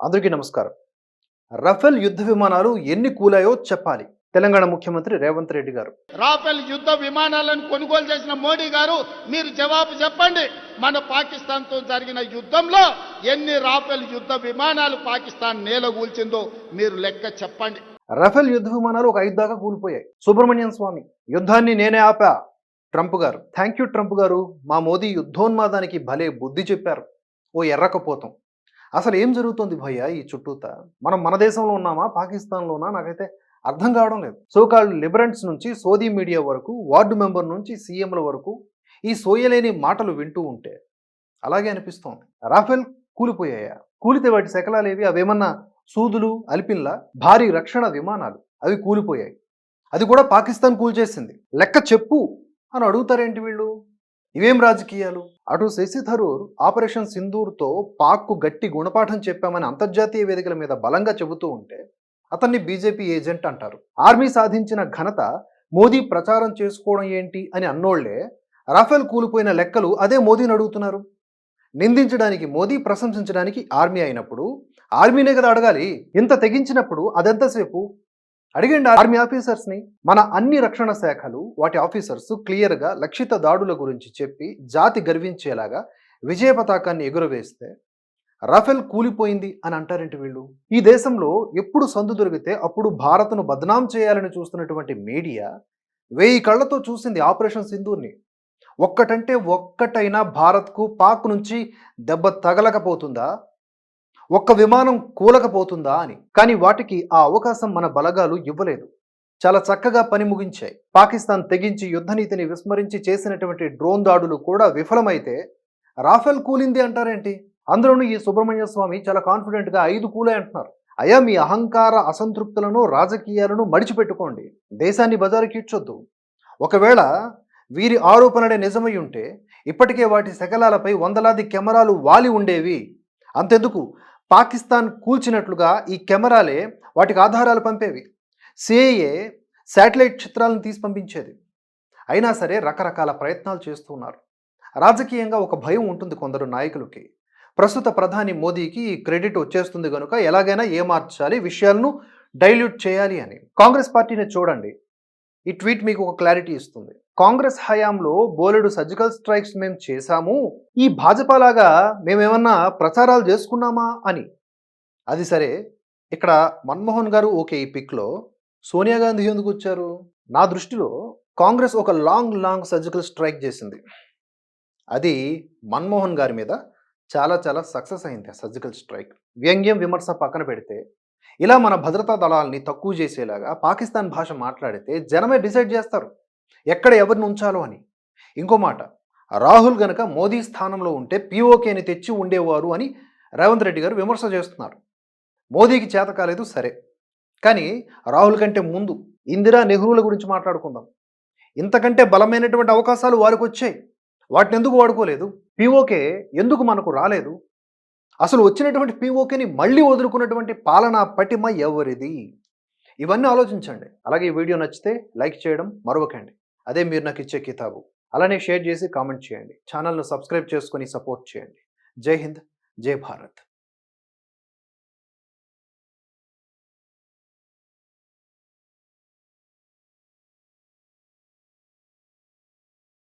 అందరికీ నమస్కారం. రఫేల్ యుద్ధ విమానాలు ఎన్ని కూలాయో చెప్పాలి. తెలంగాణ ముఖ్యమంత్రి రేవంత్ రెడ్డి గారు. రాఫెల్ యుద్ధ విమానాలను కొనుగోలు చేసిన మోడీ గారు మీరు జవాబు చెప్పండి. మన పాకిస్తాన్తో జరిగిన యుద్ధంలో ఎన్ని రాఫెల్ యుద్ధ విమానాలు పాకిస్తాన్ నేలగూల్చిందో మీరు లెక్క చెప్పండి. రఫేల్ యుద్ధ విమానాలు ఒక ఐదు దాకా కూలిపోయాయి. సుబ్రహ్మణ్యం స్వామి యుద్ధాన్ని నేనే ఆపా. ట్రంప్ గారు థ్యాంక్ యూ ట్రంప్ గారు మా మోదీ యుద్ధోన్మాదానికి భలే బుద్ధి చెప్పారు. ఓ ఎర్రకపోతాం అసలు ఏం జరుగుతోంది భయ్య ఈ చుట్టూత? మనం మన దేశంలో ఉన్నామా? పాకిస్తాన్లోనా? నాకైతే అర్థం కావడం లేదు. సో కాల్డ్ లిబరెంట్స్ నుంచి సోదీ మీడియా వరకు వార్డు మెంబర్ నుంచి సీఎంల వరకు ఈ సోయలేని మాటలు వింటూ ఉంటే అలాగే అనిపిస్తోంది. రాఫెల్ కూలిపోయాయా? కూలితే వాటి శకలాలేవి? అవేమన్నా సూదులు అలిపిల్ల భారీ రక్షణ విమానాలు? అవి కూలిపోయాయి. అది కూడా పాకిస్తాన్ కూల్చేసింది. లెక్క చెప్పు అని అడుగుతారేంటి వీళ్ళు? ఇవేం రాజకీయాలు? అటు శశి థరూర్ ఆపరేషన్ సింధూర్తో పాక్కు గట్టి గుణపాఠం చెప్పామని అంతర్జాతీయ వేదికల మీద బలంగా చెబుతూ ఉంటే అతన్ని బీజేపీ ఏజెంట్ అంటారు. ఆర్మీ సాధించిన ఘనత మోదీ ప్రచారం చేసుకోవడం ఏంటి అని అన్నోళ్ళే రాఫెల్ కూలిపోయిన లెక్కలు అదే మోదీని అడుగుతున్నారు. నిందించడానికి మోదీ ప్రశంసించడానికి ఆర్మీ అయినప్పుడు ఆర్మీనే కదా అడగాలి. ఇంత తెగించినప్పుడు అదెంతసేపు? అడిగండి ఆర్మీ ఆఫీసర్స్ని. మన అన్ని రక్షణ శాఖలు వాటి ఆఫీసర్స్ క్లియర్గా లక్షిత దాడుల గురించి చెప్పి జాతి గర్వించేలాగా విజయ పతాకాన్ని ఎగురవేస్తే రఫెల్ కూలిపోయింది అని అంటారేంటి వీళ్ళు? ఈ దేశంలో ఎప్పుడు సందు దొరికితే అప్పుడు భారత్ను బదనాం చేయాలని చూస్తున్నటువంటి మీడియా వెయ్యి కళ్ళతో చూసింది ఆపరేషన్ సింధూర్ని. ఒక్కటంటే ఒక్కటైనా భారత్కు పాక్ నుంచి దెబ్బ తగలకపోతుందా? ఒక్క విమానం కూలకపోతుందా అని. కానీ వాటికి ఆ అవకాశం మన బలగాలు ఇవ్వలేదు. చాలా చక్కగా పని ముగించాయి. పాకిస్తాన్ తెగించి యుద్ధనీతిని విస్మరించి చేసినటువంటి డ్రోన్ దాడులు కూడా విఫలమైతే రాఫెల్ కూలింది అంటారేంటి? అందులోనూ ఈ సుబ్రహ్మణ్య స్వామి చాలా కాన్ఫిడెంట్గా ఐదు కూలే అంటున్నారు. అయ్యా మీ అహంకార అసంతృప్తులను రాజకీయాలను మడిచిపెట్టుకోండి. దేశాన్ని బజారుకి ఇచ్చొద్దు. ఒకవేళ వీరి ఆరోపణలే నిజమై ఉంటే ఇప్పటికే వాటి శకలాలపై వందలాది కెమెరాలు వాలి ఉండేవి. అంతెందుకు? పాకిస్తాన్ కూల్చినట్లుగా ఈ కెమెరాలే వాటికి ఆధారాలు పంపేవి. సిఐఏ శాటిలైట్ చిత్రాలను తీసి పంపించేది. అయినా సరే రకరకాల ప్రయత్నాలు చేస్తూ ఉన్నారు. రాజకీయంగా ఒక భయం ఉంటుంది కొందరు నాయకులకి. ప్రస్తుత ప్రధాని మోదీకి ఈ క్రెడిట్ వచ్చేస్తుంది కనుక ఎలాగైనా ఏమార్చాలి విషయాలను డైల్యూట్ చేయాలి అని. కాంగ్రెస్ పార్టీని చూడండి. ఈ ట్వీట్ మీకు ఒక క్లారిటీ ఇస్తుంది. కాంగ్రెస్ హయాంలో బోలెడు సర్జికల్ స్ట్రైక్స్ మేము చేశాము ఈ భాజపా లాగా మేమేమన్నా ప్రచారాలు చేసుకున్నామా అని. అది సరే ఇక్కడ మన్మోహన్ గారు ఓకే ఈ పిక్లో. సోనియా గాంధీ ఎందుకు వచ్చారు? నా దృష్టిలో కాంగ్రెస్ ఒక లాంగ్ లాంగ్ సర్జికల్ స్ట్రైక్ చేసింది. అది మన్మోహన్ గారి మీద చాలా చాలా సక్సెస్ అయింది ఆ సర్జికల్ స్ట్రైక్. వ్యంగ్యం విమర్శ పక్కన పెడితే ఇలా మన భద్రతా దళాలని తక్కువ చేసేలాగా పాకిస్తాన్ భాష మాట్లాడితే జనమే డిసైడ్ చేస్తారు. ఎక్కడ ఎవరిని ఉంచాలో అని. ఇంకో మాట రాహుల్ గనక మోదీ స్థానంలో ఉంటే పీఓకేని తెచ్చి ఉండేవారు అని రేవంత్ రెడ్డి గారు విమర్శ చేస్తున్నారు. మోదీకి చేత కాలేదు సరే. కానీ రాహుల్ కంటే ముందు ఇందిరా నెహ్రూల గురించి మాట్లాడుకుందాం. ఇంతకంటే బలమైనటువంటి అవకాశాలు వారికి వచ్చాయి వాటిని ఎందుకు వాడుకోలేదు? పీఓకే ఎందుకు మనకు రాలేదు? అసలు వచ్చినటువంటి పీఓకేని మళ్ళీ వదులుకున్నటువంటి పాలనా పటిమ ఎవరిది? ఇవన్నీ ఆలోచించండి. అలాగే ఈ వీడియో నచ్చితే లైక్ చేయడం మరవకండి. అదే మీరు నాకు ఇచ్చే కితాబు. అలానే షేర్ చేసి కామెంట్ చేయండి. ఛానల్ను సబ్స్క్రైబ్ చేసుకొని సపోర్ట్ చేయండి. జై హింద్ జై భారత్.